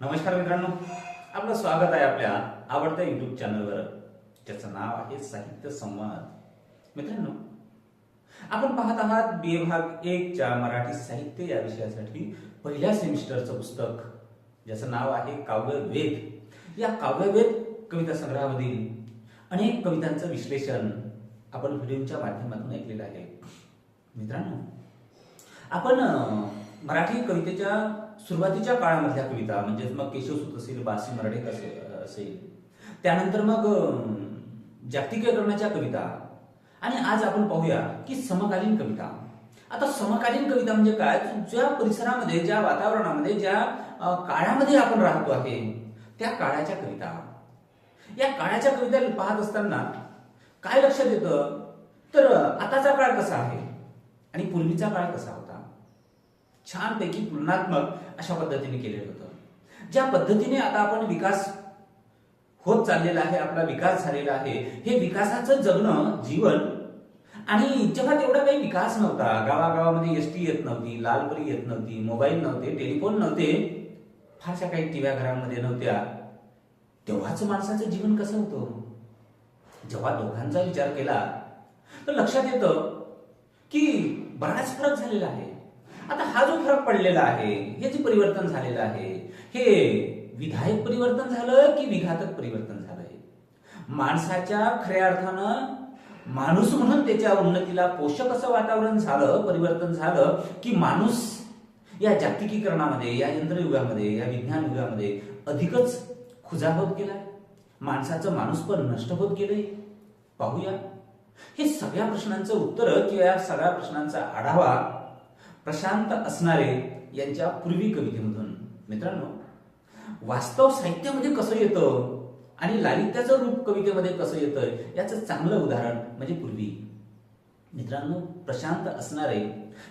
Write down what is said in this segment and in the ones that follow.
नमस्कार मित्रांनो आपलं स्वागत आहे आपल्या आवडत्या युट्यूब चॅनलवर ज्याचं नाव आहे साहित्य संवाद. मित्रांनो आपण पाहत आहात बी भाग एक च्या मराठी साहित्य या विषयासाठी पहिल्या सेमिस्टरचं पुस्तक ज्याचं नाव आहे काव्यवेद या काव्यवेद कविता संग्रहामधील अनेक कवितांचं विश्लेषण आपण व्हिडिओच्या माध्यमातून ऐकलेलं आहे. मित्रांनो आपण मराठी कवितेच्या सुरुवातीच्या काळामधल्या कविता म्हणजेच मग केशवसूत असेल बासी मराठे असे- असेल त्यानंतर मग जागतिकीकरणाच्या कविता. आणि आज आपण पाहूया की समकालीन कविता. आता समकालीन कविता म्हणजे काय? ज्या परिसरामध्ये ज्या वातावरणामध्ये ज्या काळामध्ये आपण राहतो आहे त्या काळाच्या कविता. या काळाच्या कविता पाहत असताना काय लक्षात येतं? तर आताचा काळ कसा आहे? आणि पूर्वीचा काळ कसा होता? छानपैकी तुलनात्मक अशा पद्धतीने केलेलं होतं. ज्या पद्धतीने आता आपण विकास होत चाललेला आहे आपला विकास झालेला आहे हे विकासाचं जगणं जीवन आणि जेव्हा तेवढा काही विकास नव्हता. गावागावामध्ये एस टी येत नव्हती लालपरी येत नव्हती मोबाईल नव्हते टेलिफोन नव्हते फारशा काही टीव्या घरामध्ये नव्हत्या. तेव्हाच माणसाचं जीवन कसं होतं? जेव्हा दोघांचा विचार केला तर लक्षात येतं की बराच फरक झालेला आहे. आता हा जो फरक पडलेला आहे हे जे परिवर्तन झालेलं आहे हे विधायक परिवर्तन झालं की विघातक परिवर्तन झालंय? माणसाच्या खऱ्या अर्थानं माणूस म्हणून त्याच्या उन्नतीला पोषक असं वातावरण झालं परिवर्तन झालं की माणूस या जागतिकीकरणामध्ये या यंत्रयुगामध्ये या विज्ञान युगामध्ये अधिकच खुजा होत गेलाय माणसाचं माणूस पण नष्ट होत गेलंय? पाहूया. हे सगळ्या प्रश्नांचं उत्तर किंवा या सगळ्या प्रश्नांचा आढावा प्रशांत असणारे यांच्या पूर्वी कवितेमधून. मित्रांनो वास्तव साहित्यामध्ये कसं येतं आणि लालित्याचं रूप कवितेमध्ये कसं येतं याचं चांगलं उदाहरण म्हणजे पूर्वी. मित्रांनो प्रशांत असणारे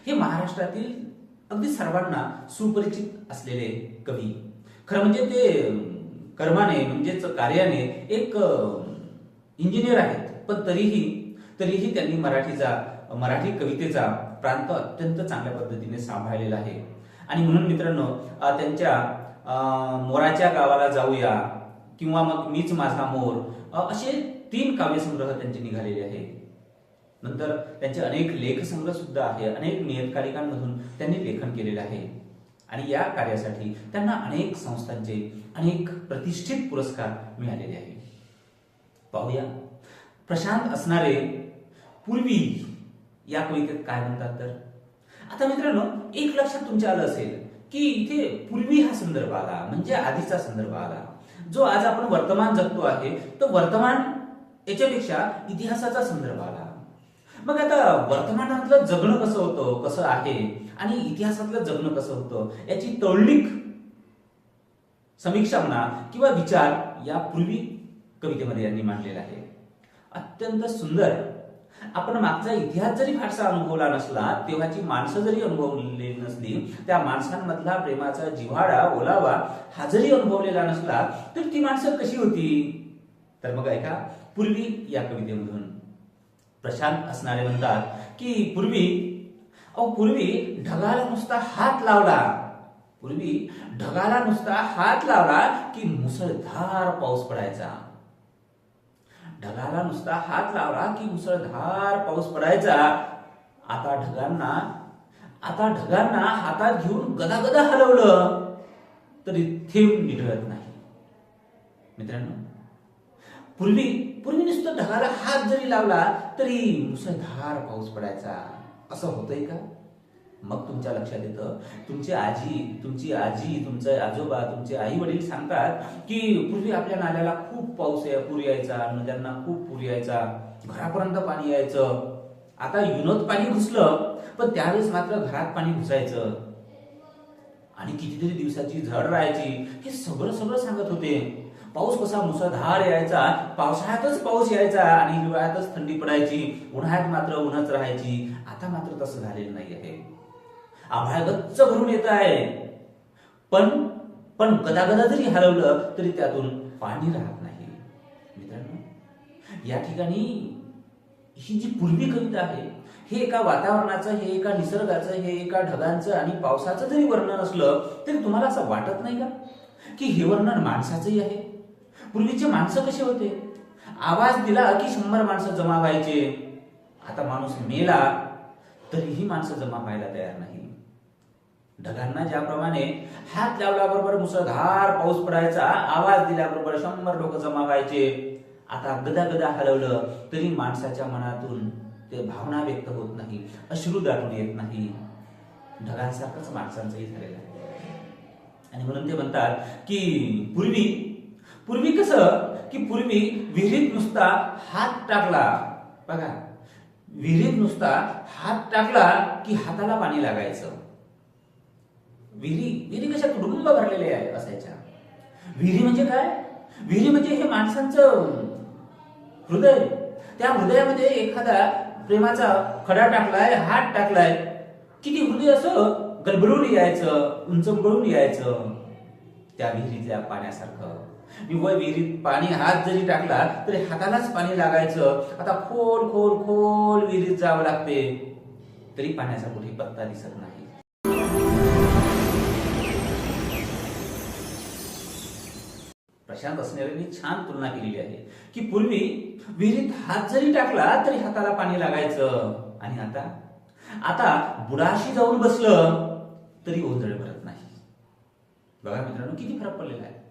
हे महाराष्ट्रातील अगदी सर्वांना सुपरिचित असलेले कवी. खरं म्हणजे ते कर्माने म्हणजेच कार्याने एक इंजिनियर आहेत. पण तरीही तरीही त्यांनी मराठीचा मराठी कवितेचा प्रांत अत्यंत चांगल्या पद्धतीने सांभाळलेला आहे. आणि म्हणून मित्रांनो त्यांच्या मोराच्या गावाला जाऊया किंवा मग मीच माझा मोर असे तीन काव्यसंग्रह त्यांचे निघालेले आहे. नंतर त्यांचे अनेक लेखसंग्रह सुद्धा आहे अनेक नियतकालिकांमधून त्यांनी लेखन केलेलं आहे. आणि या कार्यासाठी त्यांना अनेक संस्थांचे अनेक प्रतिष्ठित पुरस्कार मिळालेले आहे. पाहूया. प्रशांत असणारे पूर्वी या कवितेत काय म्हणतात तर? आता मित्रांनो एक लक्षात तुमच्या आलं असेल की इथे पूर्वी हा संदर्भ आला म्हणजे आधीचा संदर्भ आला. जो आज आपण वर्तमान जगतो आहे तो वर्तमान याच्यापेक्षा इतिहासाचा संदर्भ आला. मग आता वर्तमानातलं जगणं कसं होतं कसं आहे आणि इतिहासातलं जगणं कसं होतं याची तौलनिक समीक्षा म्हणा किंवा विचार या पूर्वी कवितेमध्ये यांनी मांडलेला आहे. अत्यंत सुंदर आपण मागचा इतिहास जरी फारसा अनुभवला नसला तेव्हाची माणसं जरी अनुभवलेली नसली त्या माणसांमधला प्रेमाचा जिव्हाळा ओलावा हा जरी अनुभवलेला नसला तर ती माणसं कशी होती? तर मग ऐका पूर्वी या कवितेमधून प्रशांत असणारे म्हणतात की पूर्वी अहो पूर्वी ढगाला नुसता हात लावला. पूर्वी ढगाला नुसता हात लावला की मुसळधार पाऊस पडायचा. ढगाला नुसता हात लावला की मुसळधार पाऊस पडायचा. आता ढगांना आता ढगांना हातात घेऊन गदागदा हलवलं तरी थेंब निढळत नाही. मित्रांनो पूर्वी पूर्वी नुसतं ढगाला हात जरी लावला तरी मुसळधार पाऊस पडायचा. असं होतंय का? मग तुमच्या लक्षात येतं. तुमची आजी तुमची आजी तुमचे आजोबा तुमचे आई वडील सांगतात की पूर्वी आपल्या नाल्याला खूप पाऊस या- पूर यायचा नद्यांना खूप पूर यायचा घरापर्यंत पाणी यायचं. आता युनोत पाणी घुसलं पण त्यावेळेस मात्र घरात पाणी घुसायचं. आणि कितीतरी दिवसाची झड राहायची. हे सगळं सगळं सांगत होते. पाऊस कसा मुसळधार यायचा पावसाळ्यातच पाऊस यायचा आणि हिवाळ्यातच थंडी पडायची. उन्हाळ्यात मात्र उन्हाच राहायची. आता मात्र तसं झालेलं नाही आहे. आभाळ गच्च भरून येत आहे. पण पण कदाकदा जरी हलवलं तरी त्यातून पाणी राहत नाही. मित्रांनो या ठिकाणी ही जी पूर्वी कविता आहे हे एका वातावरणाचं हे एका निसर्गाचं हे एका ढगांचं आणि पावसाचं जरी वर्णन असलं तरी तुम्हाला असं वाटत नाही का? की हे वर्णन माणसाचंही आहे? पूर्वीचे माणसं कसे होते? आवाज दिला की शंभर माणसं जमा व्हायचे. आता माणूस मेला तरीही माणसं जमा व्हायला तयार नाही. ढगांना ज्याप्रमाणे हात लावल्याबरोबर मुसळधार पाऊस पडायचा आवाज दिल्याबरोबर शंभर लोक जमा व्हायचे आता गदा गदा हलवलं तरी माणसाच्या मनातून ते भावना व्यक्त होत नाही अश्रू दाटून येत नाही. ढगांसारखंच माणसांचंही झालेलं आहे. आणि म्हणून ते म्हणतात की पूर्वी पूर्वी कसं की पूर्वी विहिरीत नुसता हात टाकला. बघा विहिरीत नुसता हात टाकला की हाताला पाणी लागायचं. विहिरी विहिरी कशा कुटुंब भरलेले आहे असायच्या. विहिरी म्हणजे काय? विहिरी म्हणजे हे माणसांचं हृदय. त्या हृदयामध्ये एखादा प्रेमाचा खडा टाकलाय हात टाकलाय किती हृदय असं गलबडून यायचं उंच गळून यायचं. त्या विहिरीतल्या पाण्यासारखं. मी व विहिरीत पाणी हात जरी टाकला तरी हातालाच पाणी लागायचं. आता खोल खोल खोल विहिरीत जावं लागते. तरी पाण्याचा कुठे पत्ता दिसत नाही. प्रशांत असणाऱ्यांनी छान तुलना केलेली आहे की पूर्वी विहिरीत हात जरी टाकला तरी हाताला पाणी लागायचं. आणि आता? आता बुडाशी जाऊन बसलं तरी ओंजळ भरत नाही. बघा मित्रांनो किती फरक पडलेला आहे.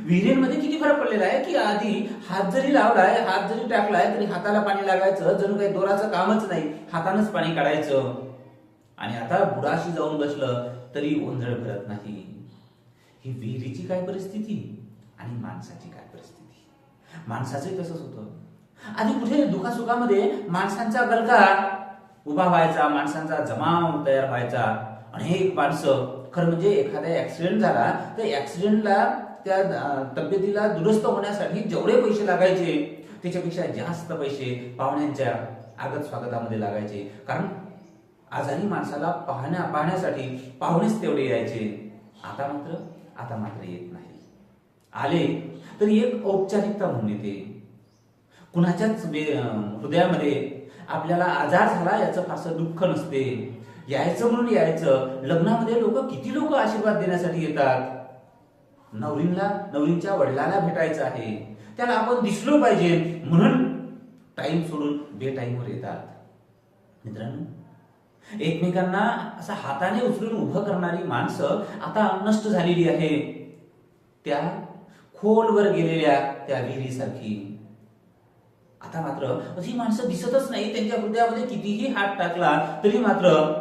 विहिरींमध्ये किती फरक पडलेला आहे की आधी हात जरी लावलाय हात जरी टाकलाय तरी हाताला पाणी लागायचं जणू काही दोराचं कामच नाही. हातानंच पाणी काढायचं. आणि आता बुडाशी जाऊन बसलं तरी ओंधळ भरत नाही. ही विहिरीची काय परिस्थिती? आणि माणसाची काय परिस्थिती? माणसाचंही तसंच होतं. आधी कुठे दुखासुखामध्ये माणसांचा गलका उभा व्हायचा माणसांचा जमाव तयार व्हायचा. अनेक माणसं खरं म्हणजे एखादा ऍक्सिडेंट झाला तर ऍक्सिडेंटला त्या तब्येतीला दुरुस्त होण्यासाठी जेवढे पैसे लागायचे त्याच्यापेक्षा जास्त पैसे पाहुण्यांच्या आगत स्वागतामध्ये लागायचे. कारण आजारी माणसाला पाहण्या पाहण्यासाठी पाहुणेच तेवढे यायचे. आता मात्र आता मात्र येत नाही. आले तरी एक औपचारिकता म्हणून येते. कुणाच्याच हृदयामध्ये आपल्याला आजार झाला याचं फारसं दुःख नसते. यायचं म्हणून यायचं. लग्नामध्ये लोक किती लोक आशीर्वाद देण्यासाठी येतात? नवरींना नवरींच्या वडिलांना भेटायचं आहे. त्याला आपण दिसलो पाहिजे. म्हणून टाइम सोडून बे टाईमवर येतात. मित्रांनो एकमेकांना असं हाताने उचलून उभं करणारी माणसं आता नष्ट झालेली आहे. त्या खोलवर गेलेल्या त्या विहिरीसारखी. आता मात्र अशी माणसं दिसतच नाही. त्यांच्या हृदयामध्ये कितीही हात टाकला तरी मात्र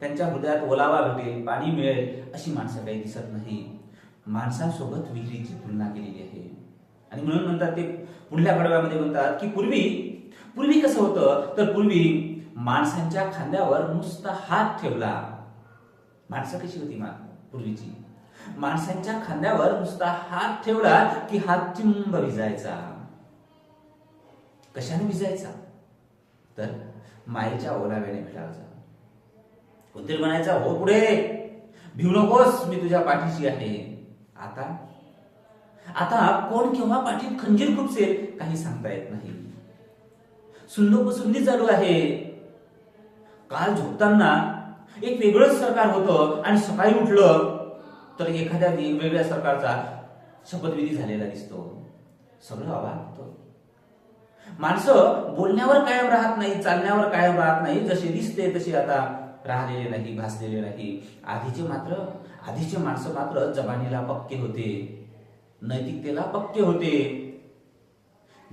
त्यांच्या हृदयात ओलावा भेटेल पाणी मिळेल अशी माणसं काही दिसत नाही. माणसांसोबत विहिरीची तुलना केलेली आहे. आणि म्हणून म्हणतात ते पुढल्या कडव्यामध्ये म्हणतात की पूर्वी पूर्वी कसं होतं? तर पूर्वी माणसांच्या खांद्यावर नुसता हात ठेवला. माणसं कशी होती मा पूर्वीची? माणसांच्या खांद्यावर नुसता हात ठेवला की हात चिंब भिजायचा कशाने भिजायचा तर मायेच्या ओलाव्याने भिजायचा कोणतरी म्हणायचा हो पुढे भिऊ नकोस मी तुझ्या पाठीशी आहे. आता? आता कोण केव्हा पाठीत खंजीर खुपसेल काही सांगता येत नाही. सुंदोपसुंदी चालू आहे. काल झोपताना एक वेगळंच सरकार होतं आणि सकाळी उठलं तर एखाद्या वेगवेगळ्या सरकारचा शपथविधी झालेला दिसतो. सगळं अभाग होतं. माणसं बोलण्यावर कायम राहत नाही चालण्यावर कायम राहत नाही जसे दिसते तसे आता राहिलेले नाही भासलेले नाही. आधीचे मात्र आधीचे माणसं मात्र जबानीला पक्के होते. नैतिकतेला पक्के होते.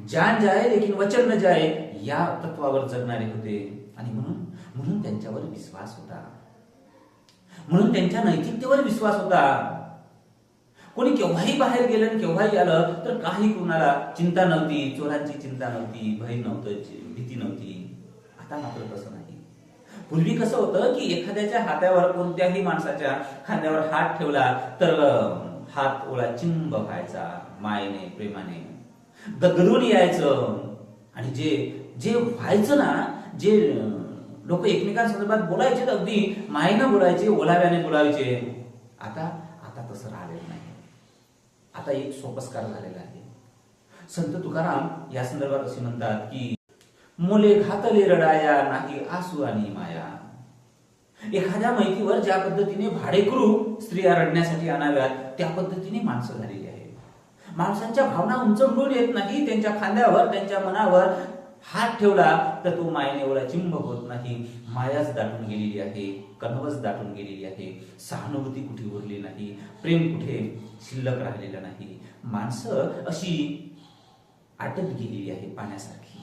जान जाय लेकिन वचन न जाय या तत्वावर जगणारे होते. आणि म्हणून म्हणून त्यांच्यावर विश्वास होता. म्हणून त्यांच्या नैतिकतेवर विश्वास होता. कोणी केव्हाही बाहेर गेलं आणि केव्हाही आलं तर काही कुणाला चिंता नव्हती चोरांची चिंता नव्हती भय नव्हतं भीती नव्हती. आता मात्र तसं पूर्वी कसं होतं की एखाद्याच्या हातावर कोणत्याही माणसाच्या खांद्यावर हात ठेवला तर हात ओला चिंब व्हायचा मायेने प्रेमाने. दगडून यायचं. आणि जे जे व्हायचं ना जे लोक एकमेकांसंदर्भात बोलायचे तर अगदी मायेनं बोलायचे ओलाव्याने बोलायचे आता आता तसं राहिलेलं नाही. आता एक सोपस्कार झालेला आहे. संत तुकाराम या संदर्भात असे म्हणतात की मुले घातले रडाया नाही आसू आणि माया. एखाद्या माहितीवर ज्या पद्धतीने भाडेकरू स्त्रिया रडण्यासाठी आणाव्यात त्या पद्धतीने माणसं झालेली आहे माणसांच्या भावना उंचमडून येत नाही त्यांच्या खांद्यावर त्यांच्या मनावर हात ठेवला तर तो मायेने एवढा चिंब होत नाही. मायाच दाटून गेलेली आहे कन्वच दाटून गेलेली आहे. सहानुभूती कुठे उरली नाही प्रेम कुठे शिल्लक राहिलेलं नाही. माणसं अशी आटत गेलेली आहे पाण्यासारखी.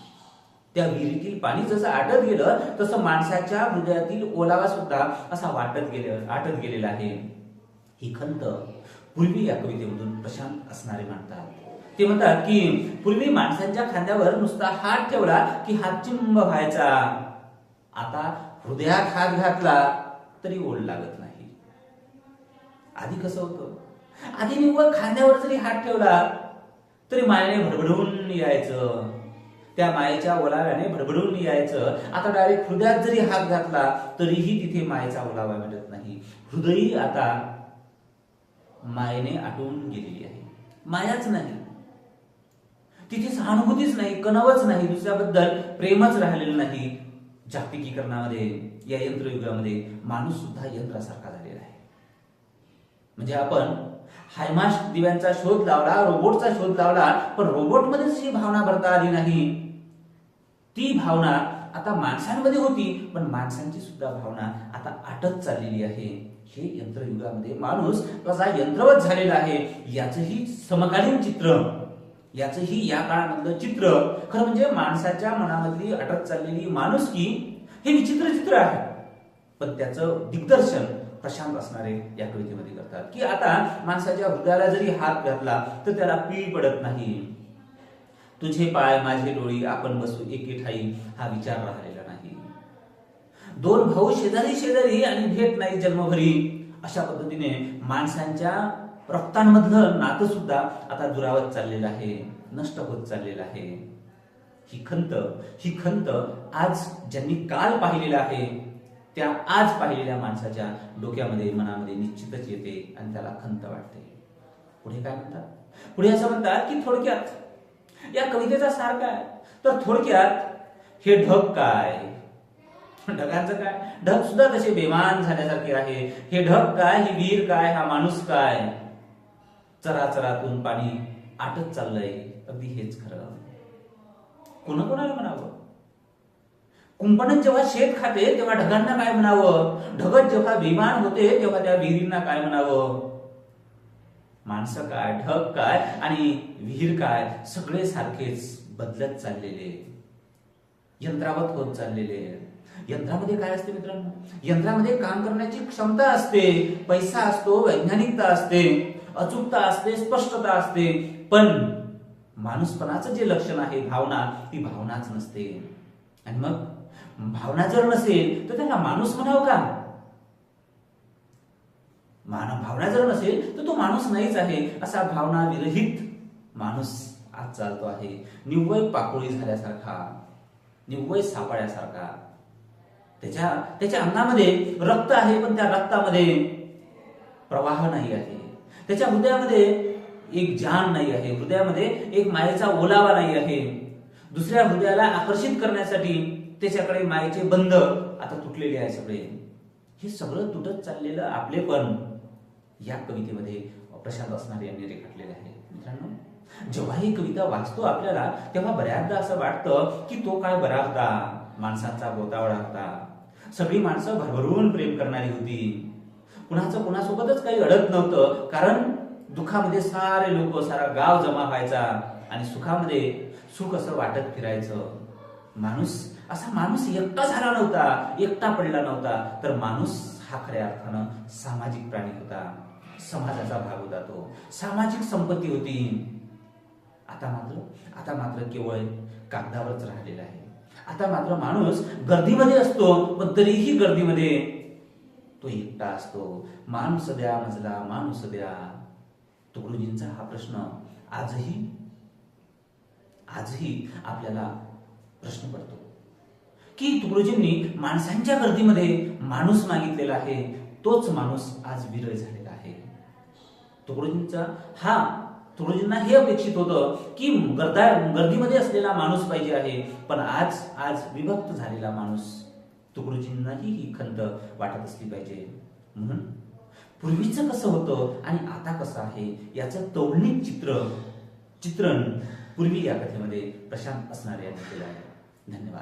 त्या विहिरीतील पाणी जसं आटत गेलं तसं माणसाच्या हृदयातील ओलावा सुद्धा असा वाटत गेले आटत गेलेला आहे. ही खंत पूर्वी या कवितेमधून प्रशांत असणारे म्हणतात ते म्हणतात की पूर्वी माणसांच्या खांद्यावर नुसता हात ठेवला की हात चिंब व्हायचा. आता हृदयात हात घातला तरी ओढ लागत नाही. आधी कसं होतं? आधी निव्वळ खांद्यावर जरी हात ठेवला तरी मायाने भरभडून यायचं. त्या मायेच्या ओलाव्याने भडभडून यायचं. आता डायरेक्ट हृदयात जरी हात घातला तरीही तिथे मायेचा ओलावा मिळत नाही. हृदयी आता मायेने आटून गेलेली आहे. मायाच नाही. तिथे सहानुभूतीच नाही कणवच नाही दुसऱ्याबद्दल प्रेमच राहिलेलं नाही. जागतिकीकरणामध्ये या यंत्रयुगामध्ये माणूस सुद्धा यंत्रासारखा झालेला आहे. म्हणजे आपण हायमाश दिव्यांचा शोध लावला रोबोटचा शोध लावला पण रोबोटमध्येच ही भावना भरता आली नाही. ती भावना आता माणसांमध्ये होती पण माणसांची सुद्धा भावना आता आटत चाललेली आहे. हे यंत्रयुगामध्ये माणूस कसा यंत्रवत झालेला आहे. याचंही समकालीन चित्र याचंही या काळामधलं चित्र. खरं म्हणजे माणसाच्या मनामधली अटक चाललेली माणुसकी हे विचित्र चित्र आहे. पण त्याचं दिग्दर्शन प्रशांत असणारे या कवितेमध्ये करतात. की आता माणसाच्या हृदयाला जरी हात घातला तर त्याला पीळ पडत नाही. तुझे पाय माझे डोळी आपण बसू एके ठाई हा विचार राहिलेला नाही. दोन भाऊ शेजारी शेजारी आणि भेट नाही जन्मभरी. अशा पद्धतीने माणसांच्या रक्तांमधलं नातं सुद्धा आता दुरावत चाललेलं आहे नष्ट होत चाललेलं आहे. ही खंत ही खंत आज ज्यांनी काल पाहिलेलं आहे त्या आज पाहिलेल्या माणसाच्या डोक्यामध्ये मनामध्ये निश्चितच येते आणि त्याला खंत वाटते. पुढे काय म्हणतात? पुढे असं म्हणतात की थोडक्यात या कवितेचा सार काय? तर थोडक्यात हे ढग काय? ढगांचं काय? ढग सुद्धा तसे बेमान झाल्यासारखे आहे. हे ढग काय? ही वीर काय? हा माणूस काय? चराचरातून पाणी आटत चाललंय. अगदी हेच खरं. कोणाकोणाला म्हणावं? कुंपणन जेव्हा शेत खाते तेव्हा ढगांना काय म्हणावं? ढगत जेव्हा विमान होते तेव्हा त्या विहिरींना काय म्हणावं? माणसं काय ढग काय आणि विहीर काय? सगळे सारखेच बदलत चाललेले. यंत्रावत होत चाललेले. यंत्रामध्ये काय असते मित्रांनो? यंत्रामध्ये काम करण्याची क्षमता असते पैसा असतो वैज्ञानिकता असते अचूकता असते स्पष्टता असते. पण माणूसपणाचं जे लक्षण आहे भावना ती भावनाच नसते. आणि मग भावना जर नसेल तर त्याला माणूस म्हणावं का? मान भावना जर नसेल तर तो माणूस नाहीच आहे असा भावना विरहित माणूस आज चालतो आहे. निव्वळ पाकोळी झाल्यासारखा निव्वळ सापळ्यासारखा. त्याच्या त्याच्या अंगामध्ये रक्त आहे पण त्या रक्तामध्ये प्रवाह नाही आहे. त्याच्या हृदयामध्ये एक जान नाही आहे. हृदयामध्ये एक मायेचा ओलावा नाही आहे. दुसऱ्या हृदयाला आकर्षित करण्यासाठी त्याच्याकडे मायेचे बंध आता तुटलेले आहे सगळे. हे सगळं तुटत चाललेलं आपले पण. या कवितेमध्ये प्रशांत असणारे यांनी रेखाटलेलं आहे. मित्रांनो जेव्हा ही कविता वाचतो आपल्याला तेव्हा बऱ्याचदा असं वाटतं की तो काय बरा होता. माणसांचा गोतावळा होता. सगळी माणसं भरभरून प्रेम करणारी होती. कुणाचं कुणासोबतच काही अडत नव्हतं कारण दुःखामध्ये सारे लोक सारा गाव जमा व्हायचा आणि सुखामध्ये सुख असं वाटत फिरायचं. माणूस असा माणूस एकटा झाला नव्हता. एकटा पडला नव्हता. तर माणूस हा खऱ्या अर्थानं सामाजिक प्राणी होता. समाजाचा भाग होता तो. सामाजिक संपत्ती होती. आता मात्र आता मात्र केवळ कागदावरच राहिलेला आहे. आता मात्र माणूस गर्दीमध्ये असतो पण तरीही गर्दीमध्ये तो एकटा असतो. माणूस द्या मजला माणूस द्या. तुकडोजींचा हा प्रश्न आजही आजही आपल्याला प्रश्न पडतो. की तुकडोजींनी माणसांच्या गर्दीमध्ये माणूस मागितलेला आहे. तोच माणूस आज विरळ झालेला आहे. तुकडोजींचा हा तुकडोजींना हे अपेक्षित होतं की गर्दा गर्दीमध्ये असलेला माणूस पाहिजे आहे. पण आज आज विभक्त झालेला माणूस तुकडोजींनाही ही खंत वाटत असली पाहिजे. म्हणून पूर्वीचं कसं होतं आणि आता कसं आहे याचं तौलनिक चित्र चित्रण पूर्वी या कथेमध्ये प्रशांत असणारे यांनी केलं आहे. धन्यवाद.